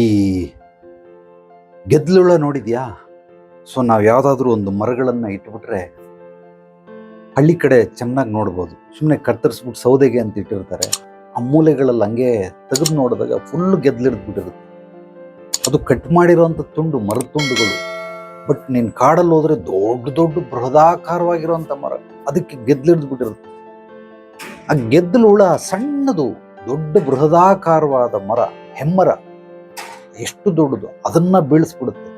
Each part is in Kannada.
ಈ ಗೆದ್ಲುಳ ನೋಡಿದ್ಯಾ? ಸೊ ನಾವು ಯಾವುದಾದ್ರೂ ಒಂದು ಮರಗಳನ್ನು ಇಟ್ಬಿಟ್ರೆ ಹಳ್ಳಿ ಕಡೆ ಚೆನ್ನಾಗಿ ನೋಡ್ಬೋದು. ಸುಮ್ಮನೆ ಕತ್ತರಿಸ್ಬಿಟ್ಟು ಸೌದೆಗೆ ಅಂತ ಇಟ್ಟಿರ್ತಾರೆ. ಆ ಮೂಲೆಗಳಲ್ಲಿ ಹಂಗೆ ತೆಗೆದು ನೋಡಿದಾಗ ಫುಲ್ ಗೆದ್ಲಿಡ್ದ್ಬಿಟ್ಟಿರುತ್ತೆ ಅದು ಕಟ್ ಮಾಡಿರೋಂಥ ತುಂಡು ಮರದ ತುಂಡುಗಳು. ಬಟ್ ನೀನು ಕಾಡಲ್ಲಿ ಹೋದರೆ ದೊಡ್ಡ ದೊಡ್ಡ ಬೃಹದಾಕಾರವಾಗಿರುವಂಥ ಮರ. ಅದಕ್ಕೆ ಗೆದ್ಲಿಡ್ದ್ಬಿಟ್ಟಿರುತ್ತೆ ಆ ಗೆದ್ದಲು ಹುಳ ಸಣ್ಣದು, ದೊಡ್ಡ ಬೃಹದಾಕಾರವಾದ ಮರ, ಹೆಮ್ಮರ. ಎಷ್ಟು ದೊಡ್ಡದು, ಅದನ್ನ ಬೀಳಿಸ್ಬಿಡುತ್ತೆ.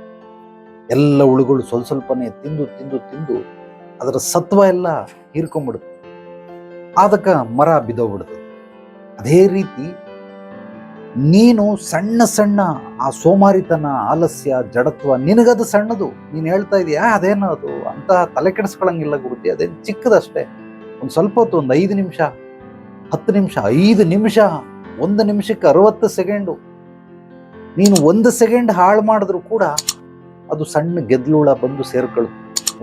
ಎಲ್ಲ ಹುಳುಗಳು ಸ್ವಲ್ಪ ಸ್ವಲ್ಪನೇ ತಿಂದು ತಿಂದು ತಿಂದು ಅದರ ಸತ್ವ ಎಲ್ಲ ಹೀರ್ಕೊಂಡ್ಬಿಡುತ್ತೆ ಆದಕ ಮರ ಬಿದ್ದೋಗ್ಬಿಡುತ್ತೆ ಅದೇ ರೀತಿ ನೀನು ಸಣ್ಣ ಸಣ್ಣ ಆ ಸೋಮಾರಿತನ, ಆಲಸ್ಯ, ಜಡತ್ವ, ನಿನಗದು ಸಣ್ಣದು, ನೀನು ಹೇಳ್ತಾ ಇದೀಯಾ ಅದೇನೋ ಅದು ಅಂತ ತಲೆ ಕೆಡಿಸ್ಕೊಳಂಗಿಲ್ಲ ಗುರುತಿ ಅದೇನು ಚಿಕ್ಕದಷ್ಟೇ. ಒಂದು ಸ್ವಲ್ಪ ಹೊತ್ತು, ಒಂದು ಐದು ನಿಮಿಷ, ಹತ್ತು ನಿಮಿಷ, ಐದು ನಿಮಿಷ, ಒಂದು ನಿಮಿಷಕ್ಕೆ ಅರವತ್ತು ಸೆಕೆಂಡು ನೀನು ಒಂದು ಸೆಕೆಂಡ್ ಹಾಳು ಮಾಡಿದ್ರು ಕೂಡ ಅದು ಸಣ್ಣ ಗೆದ್ಲುಳ ಬಂದು ಸೇರ್ಕೊಳ್ಳು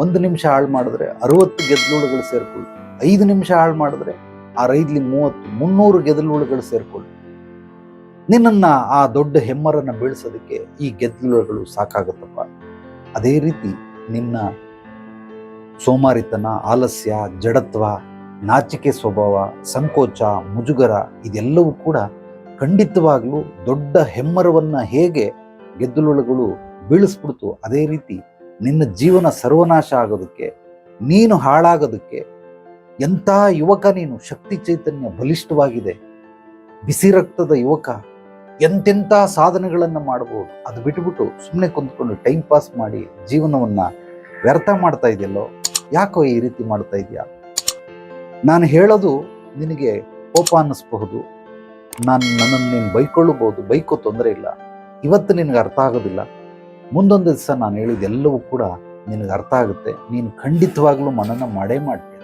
ಒಂದು ನಿಮಿಷ ಹಾಳು ಮಾಡಿದ್ರೆ ಅರುವತ್ತು ಗೆದ್ಲುಳುಗಳು ಸೇರ್ಕೊಳ್ಳು ಐದು ನಿಮಿಷ ಹಾಳು ಮಾಡಿದ್ರೆ ಆ ರೈದ್ಲಿ ಮೂವತ್ತು, ಮುನ್ನೂರು ಗೆದಲುಳುಗಳು ಸೇರ್ಕೊಳ್ಳು ನಿನ್ನನ್ನು ಆ ದೊಡ್ಡ ಹೆಮ್ಮರನ್ನು ಬೀಳ್ಸೋದಕ್ಕೆ ಈ ಗೆದ್ಲುಳುಗಳು ಸಾಕಾಗುತ್ತಪ್ಪ. ಅದೇ ರೀತಿ ನಿನ್ನ ಸೋಮಾರಿತನ, ಆಲಸ್ಯ, ಜಡತ್ವ, ನಾಚಿಕೆ ಸ್ವಭಾವ, ಸಂಕೋಚ, ಮುಜುಗರ ಇದೆಲ್ಲವೂ ಕೂಡ ಖಂಡಿತವಾಗ್ಲೂ ದೊಡ್ಡ ಹೆಮ್ಮರವನ್ನ ಹೇಗೆ ಗೆದ್ದಲುಳುಗಳು ಬೀಳಿಸ್ಬಿಡ್ತು ಅದೇ ರೀತಿ ನಿನ್ನ ಜೀವನ ಸರ್ವನಾಶ ಆಗೋದಕ್ಕೆ, ನೀನು ಹಾಳಾಗೋದಕ್ಕೆ ಎಂಥ ಯುವಕ ನೀನು, ಶಕ್ತಿ ಚೈತನ್ಯ ಬಲಿಷ್ಠವಾಗಿದೆ. ಬಿಸಿ ರಕ್ತದ ಯುವಕ, ಎಂತೆಂಥ ಸಾಧನೆಗಳನ್ನು ಮಾಡಬಹುದು ಅದು ಬಿಟ್ಬಿಟ್ಟು ಸುಮ್ಮನೆ ಕುಂತ್ಕೊಂಡು ಟೈಮ್ ಪಾಸ್ ಮಾಡಿ ಜೀವನವನ್ನು ವ್ಯರ್ಥ ಮಾಡ್ತಾ ಇದೆಯಲ್ಲೋ, ಯಾಕೋ ಈ ರೀತಿ ಮಾಡ್ತಾ ಇದೆಯಾ? ನಾನು ಹೇಳೋದು ನಿನಗೆ ಕೋಪ ಅನ್ನಿಸ್ಬಹುದು. ನಾನು ನನ್ನನ್ನು ನೀನು ಬೈಕೊಳ್ಳಬಹುದು, ಬೈಕೋ ತೊಂದರೆ ಇಲ್ಲ. ಇವತ್ತು ನಿನಗೆ ಅರ್ಥ ಆಗೋದಿಲ್ಲ. ಮುಂದೊಂದು ದಿವಸ ನಾನು ಹೇಳಿದೆಲ್ಲವೂ ಕೂಡ ನಿನಗೆ ಅರ್ಥ ಆಗುತ್ತೆ. ನೀನು ಖಂಡಿತವಾಗ್ಲೂ ಮನನ ಮಾಡೇ ಮಾಡ್ತೀಯ.